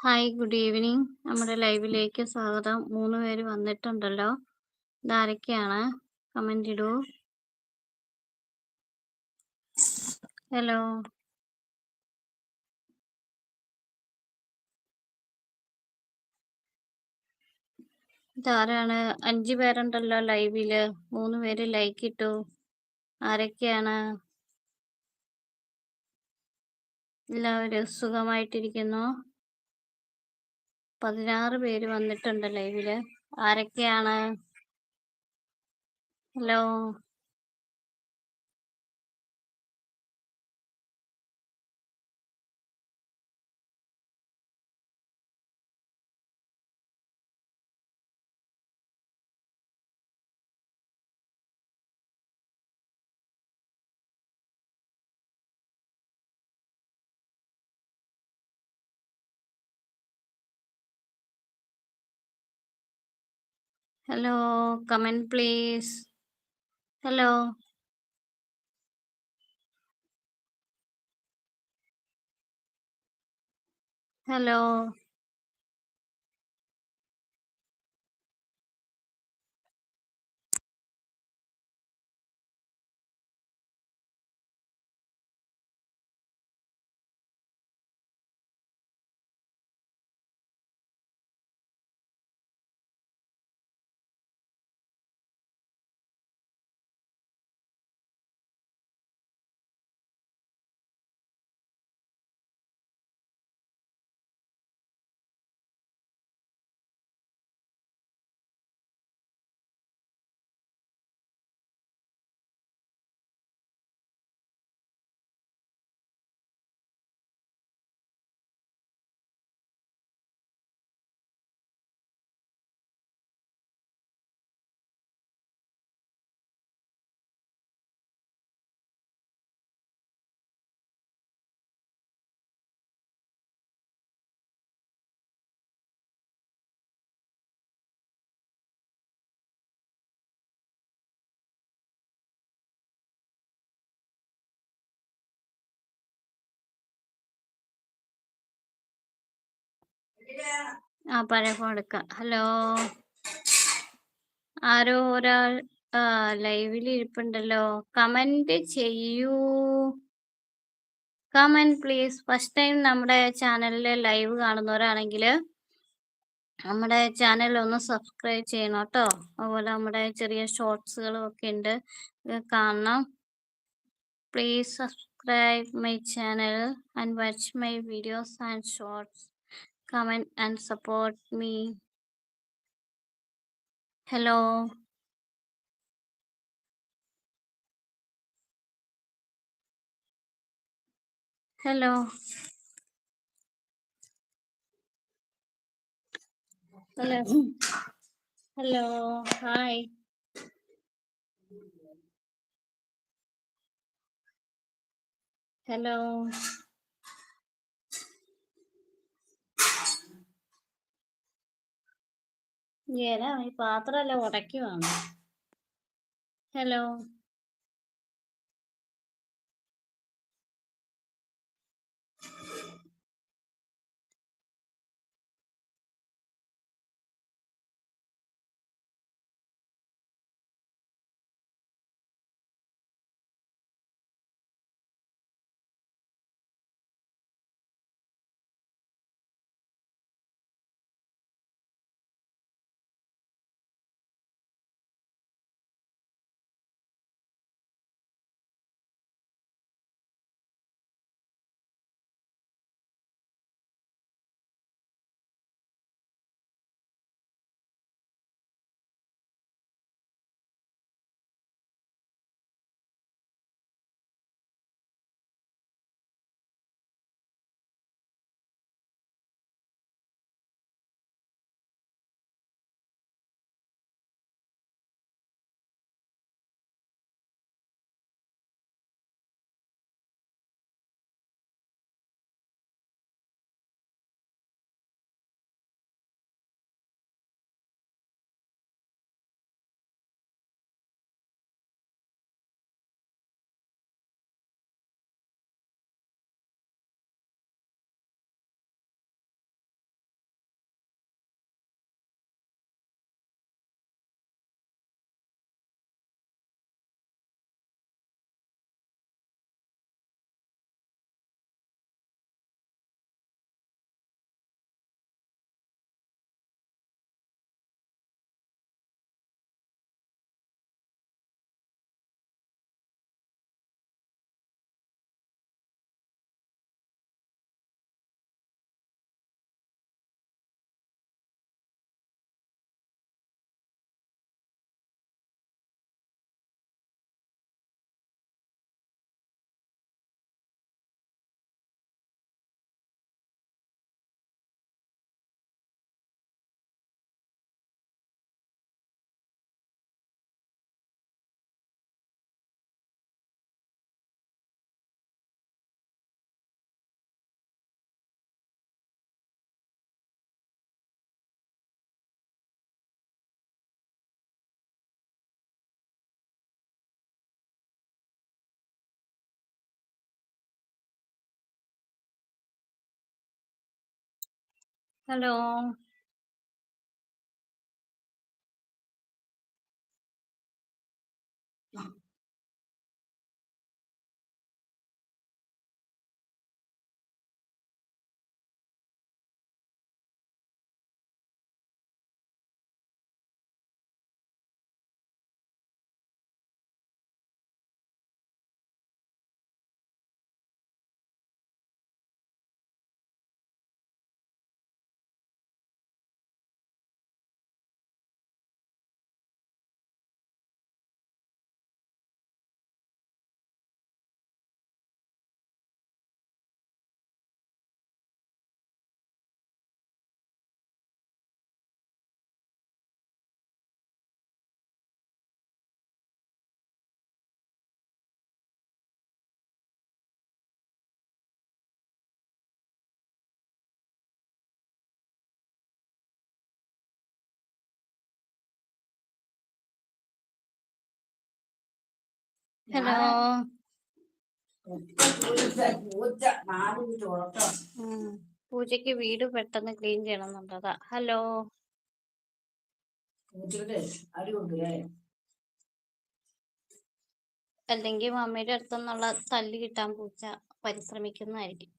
Hi good evening നമ്മുടെ ലൈവിലേക്ക് സ്വാഗതം. മൂന്ന് പേര് വന്നിട്ടുണ്ടല്ലോ. ഇതാരൊക്കെയാണ് കമന്റ് ഇടൂ. ഹലോ ഇതാരാണ്? അഞ്ചു പേരുണ്ടല്ലോ ലൈവിൽ. മൂന്ന് പേര് ലൈക്ക് ഇട്ടു. ആരൊക്കെയാണ്? എല്ലാവരും സുഖമായിട്ടിരിക്കുന്നു. പതിനാറ് പേര് വന്നിട്ടുണ്ട് ലൈവിൽ ആരൊക്കെയാണ്? Hello hello comment please hello hello ആ പഴയ ഫോൺ എടുക്കാം. ഹലോ ആരോ ഒരാൾ ലൈവിൽ ഇരിപ്പുണ്ടല്ലോ. കമന്റ് ചെയ്യൂ. കമന്റ് പ്ലീസ് ഫസ്റ്റ് ടൈം നമ്മുടെ ചാനലിൽ ലൈവ് കാണുന്നവരാണെങ്കിൽ നമ്മുടെ ചാനൽ ഒന്ന് സബ്സ്ക്രൈബ് ചെയ്യണം കേട്ടോ. അതുപോലെ നമ്മുടെ ചെറിയ ഷോർട്സുകളും ഒക്കെ ഉണ്ട്. കാണണം. Please subscribe my channel and watch my videos and shorts comment and support me. Hello. Hello. Hello. Hello. Hi. Hello. ഈ പാത്രമല്ല ഉടയ്ക്കുവാണ് ഹലോ. Hello hello. പൂജയ്ക്ക് വീട് പെട്ടെന്ന് ക്ലീൻ ചെയ്യണമെന്നുള്ളതാ ഹലോ. അല്ലെങ്കിൽ മമ്മിയുടെ അടുത്തുനിന്നുള്ള തല്ല് കിട്ടാൻ പൂച്ച പരിശ്രമിക്കുന്നതായിരിക്കും.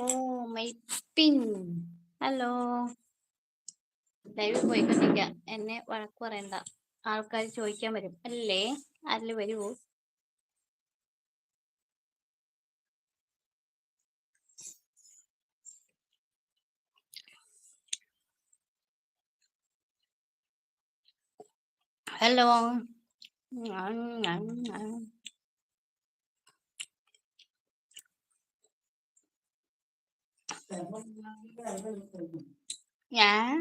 Oh my pin. Hello. Live പോയിക്കൊണ്ടിരിക്കുക എന്നെ വഴക്ക് പറയണ്ട. ആൾക്കാർ ചോദിക്കാൻ വരും. അല്ലേ? ആരിൽ വരുവോ ഹലോ. ഞാൻ?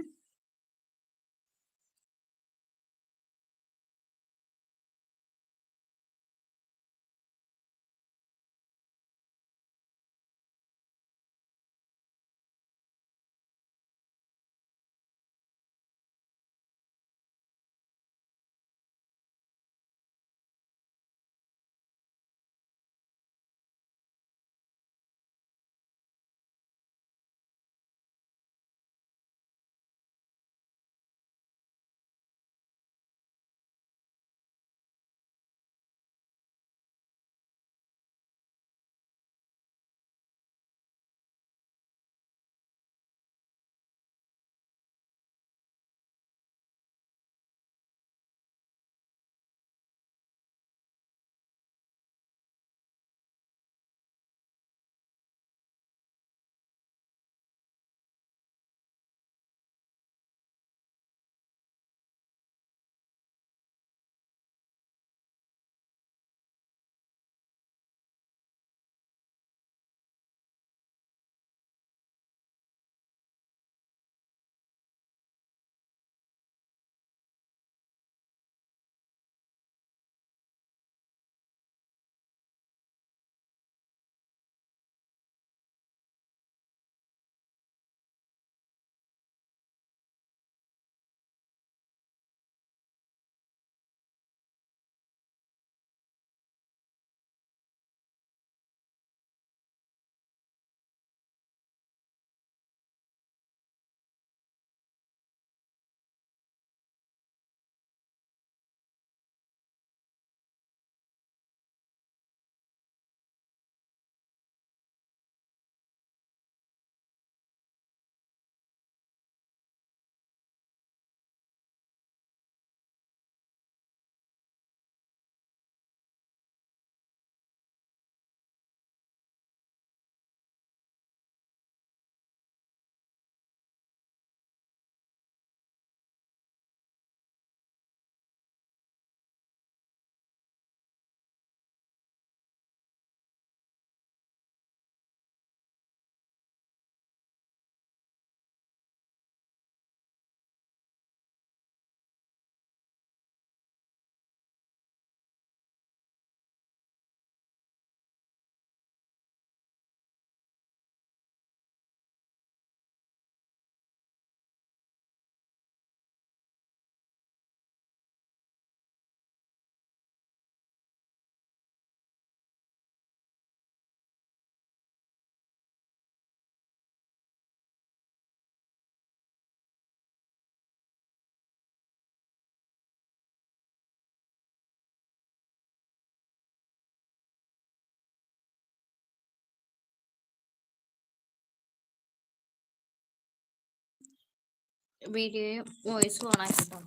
വീഡിയോയും വോയിസും ഓണാക്കി കേട്ടോ.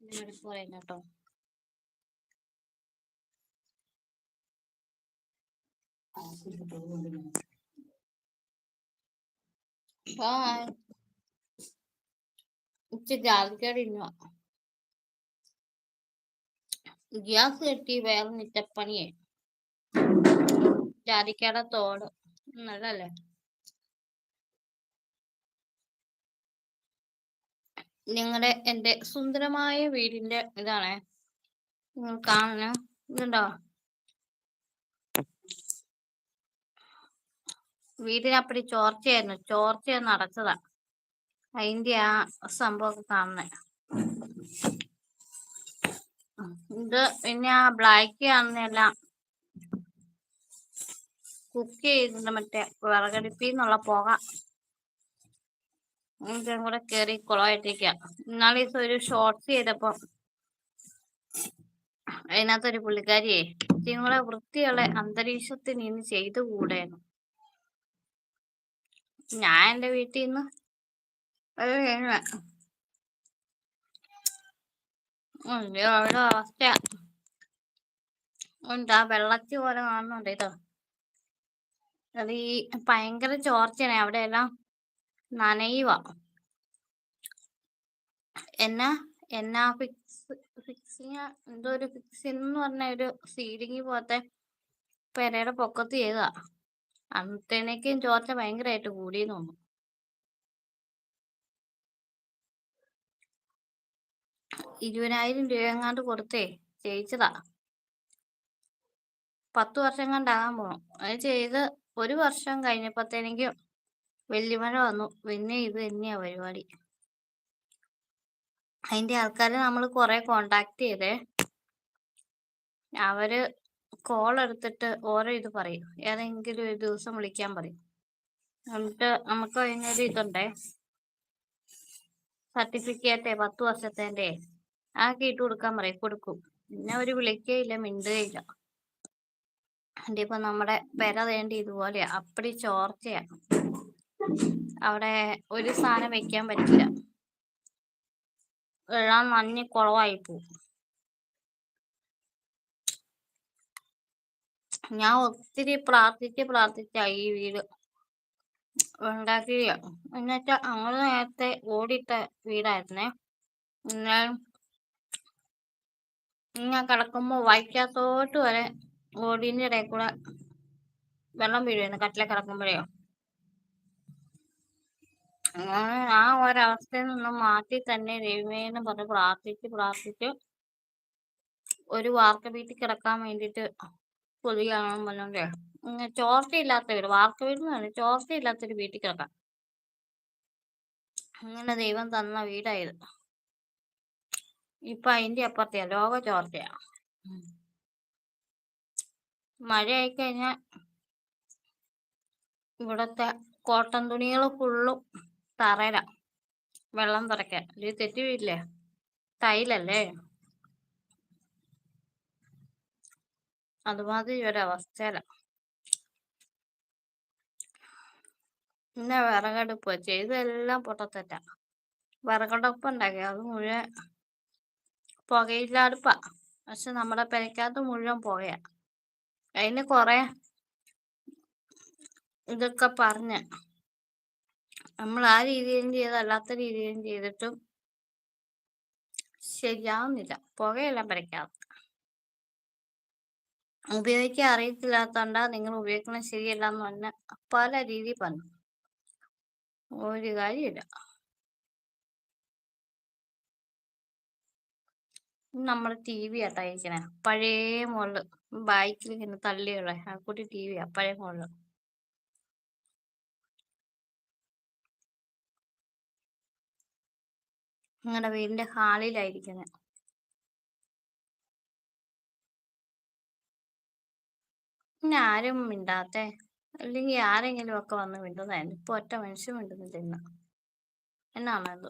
ഇതിനിടയ്ക്ക് പറയുന്ന ഗ്യാസ് കെട്ടി വേറെ നിറ്റപ്പണിയെ. ജാതിക്കയുടെ തോട്. നിങ്ങളുടെ എന്റെ സുന്ദരമായ വീടിന്റെ ഇതാണേ. നിങ്ങൾ കാണുന്ന ഇതുണ്ടോ? വീടിനപ്പടി ചോർച്ചയായിരുന്നു. ചോർച്ച നടച്ചതാ. അതിന്റെ ആ സംഭവമൊക്കെ കാണുന്നത് ഇത് പിന്നെ ആ ബ്ലാക്ക് കാണുന്നതെല്ലാം കുക്ക് ചെയ്തിട്ടുണ്ട് മറ്റേ വിറകടുപ്പിൽ പുക. ഇതും കൂടെ കേറി കുളമായിട്ടിരിക്കുക ഇന്നാളെ ഒരു ഷോർട്സ് ചെയ്തപ്പോ അതിനകത്തൊരു പുള്ളിക്കാരിയെ നിങ്ങളെ വൃത്തിയുള്ള അന്തരീക്ഷത്തിൽ നിന്ന് ചെയ്തു കൂടെയെന്ന് ഞാൻ എന്റെ വീട്ടിൽ നിന്ന് അവിടെ അവസ്ഥ. ഉണ്ട് ആ വെള്ളത്തി പോലെ കാണുന്നുണ്ട് ഇതോ. അത് ഈ ഭയങ്കര ചോർച്ചയാണ് അവിടെയെല്ലാം നനയുക. എന്ന എന്നാ ഫിക്സ് ഫിക്സിങ് എന്തോ ഒരു ഫിക്സിങ് എന്ന് പറഞ്ഞ ഒരു സീലിംഗ് പോലത്തെ പെരയുടെ പൊക്കത്ത് ചെയ്തതാ. അന്നത്തേനേക്കും ചോർച്ച ഭയങ്കരമായിട്ട് കൂടിയെന്ന് തോന്നുന്നു. ഇരുപതിനായിരം രൂപ എങ്ങാണ്ട് കൊടുത്തേ ചെയ്യിച്ചതാ. പത്ത് വർഷം കണ്ടാകാൻ പോണം. അത് ചെയ്ത് ഒരു വർഷം കഴിഞ്ഞപ്പോഴത്തേനെങ്കിലും വെല്ലുമഴ വന്നു. പിന്നെ ഇത് തന്നെയാ പരിപാടി. അതിന്റെ ആൾക്കാരെ നമ്മൾ കുറെ കോണ്ടാക്ട് ചെയ്തേ. അവർ കോൾ എടുത്തിട്ട് ഓരോ ഇത് പറയും. ഏതെങ്കിലും ഒരു ദിവസം വിളിക്കാൻ പറയും. എന്നിട്ട് നമുക്ക് അതിനൊരു ഇതുണ്ടേ. സർട്ടിഫിക്കറ്റ് പത്ത് വർഷത്തേന്റെ ആ ഇട്ട് കൊടുക്കാൻ പറയും. കൊടുക്കും. പിന്നെ അവർ വിളിക്കുകയില്ല മിണ്ടുകയില്ല എന്റെ ഇപ്പൊ നമ്മുടെ പെര വേണ്ടി ഇതുപോലെയാ. അപ്പടി ചോർച്ചയാ. അവിടെ ഒരു സാധനം വെക്കാൻ പറ്റില്ല. എല്ലാം നന്ദി കുറവായി പോവും ഞാൻ ഒത്തിരി പ്രാർത്ഥിച്ച് പ്രാർത്ഥിച്ച ഈ വീട് ഉണ്ടാക്കിയ എന്നുവെച്ചാ അങ്ങനെ നേരത്തെ ഓടിട്ട വീടായിരുന്നേ. എന്നാൽ ഞാൻ കിടക്കുമ്പോ വായിക്കാത്തോട്ട് വരെ ഓടിന്റെ ഇടയിൽ കൂടെ വെള്ളം വീഴുമായിരുന്നു കട്ടിലെ കിടക്കുമ്പോഴേ. ആ ഒരവസ്ഥയിൽ നിന്നും മാറ്റി തന്നെ ദൈവമേന്ന് പറഞ്ഞ് പ്രാർത്ഥിച്ച് പ്രാർത്ഥിച്ച് ഒരു വാർക്ക വീട്ടിൽ കിടക്കാൻ വേണ്ടിട്ട് കൊതിയാണെന്ന് പറഞ്ഞോണ്ടേ ചോർച്ചയില്ലാത്ത വീട് വാർക്ക വീട് എന്ന് പറഞ്ഞാൽ ചോർച്ചയില്ലാത്തൊരു വീട്ടിൽ കിടക്കാം. അങ്ങനെ ദൈവം തന്ന വീടായത്. ഇപ്പൊ അതിന്റെ അപ്പുറത്തെയാ ലോക ചോർച്ചയാ. മഴയായി കഴിഞ്ഞാൽ ഇവിടത്തെ കോട്ടൺ തുണികൾ ഫുള്ളും തറയില വെള്ളം തുറക്കാൻ ഇത് തെറ്റി വീട്ടില്ലേ തൈലല്ലേ? അതുമാതിരി ഒരവസ്ഥയില പിന്നെ വിറകടുപ്പ് ചെയ്തെല്ലാം പൊട്ടത്തറ്റ. വിറകടുപ്പ് ഉണ്ടാക്കി. അത് മുഴുവൻ പുകയില്ല അടുപ്പാ പക്ഷെ നമ്മുടെ പെരക്കകത്ത് മുഴുവൻ പുകയാ. അതിന് കൊറേ ഇതൊക്കെ പറഞ്ഞ് നമ്മൾ ആ രീതിയിലും ചെയ്ത് അല്ലാത്ത രീതിയിലും ചെയ്തിട്ടും ശരിയാവുന്നില്ല. പുകയെല്ലാം വരയ്ക്കാത്ത ഉപയോഗിക്കാൻ അറിയത്തില്ലാത്തോണ്ട നിങ്ങൾ ഉപയോഗിക്കണം ശരിയല്ല എന്ന് പറഞ്ഞ പല രീതി പറഞ്ഞു. ഒരു കാര്യമില്ല നമ്മുടെ ടി വി ആട്ടാ ഇരിക്കണേ. പഴയ മോൾ ബൈക്കിൽ ഇങ്ങനെ തള്ളിയുള്ള ആ കുട്ടി ടി വിയാ പഴയ മോളിൽ. നിങ്ങളുടെ വീടിന്റെ ഹാളിലായിരിക്കുന്നത് പിന്നെ ആരും മിണ്ടാത്തെ. അല്ലെങ്കിൽ ആരെങ്കിലും ഒക്കെ വന്ന് മിണ്ടുന്നതായിരുന്നു. ഇപ്പൊ ഒറ്റ മനുഷ്യൻ മിണ്ടുന്നില്ല ഇന്ന്. എന്നാണ് ഇത്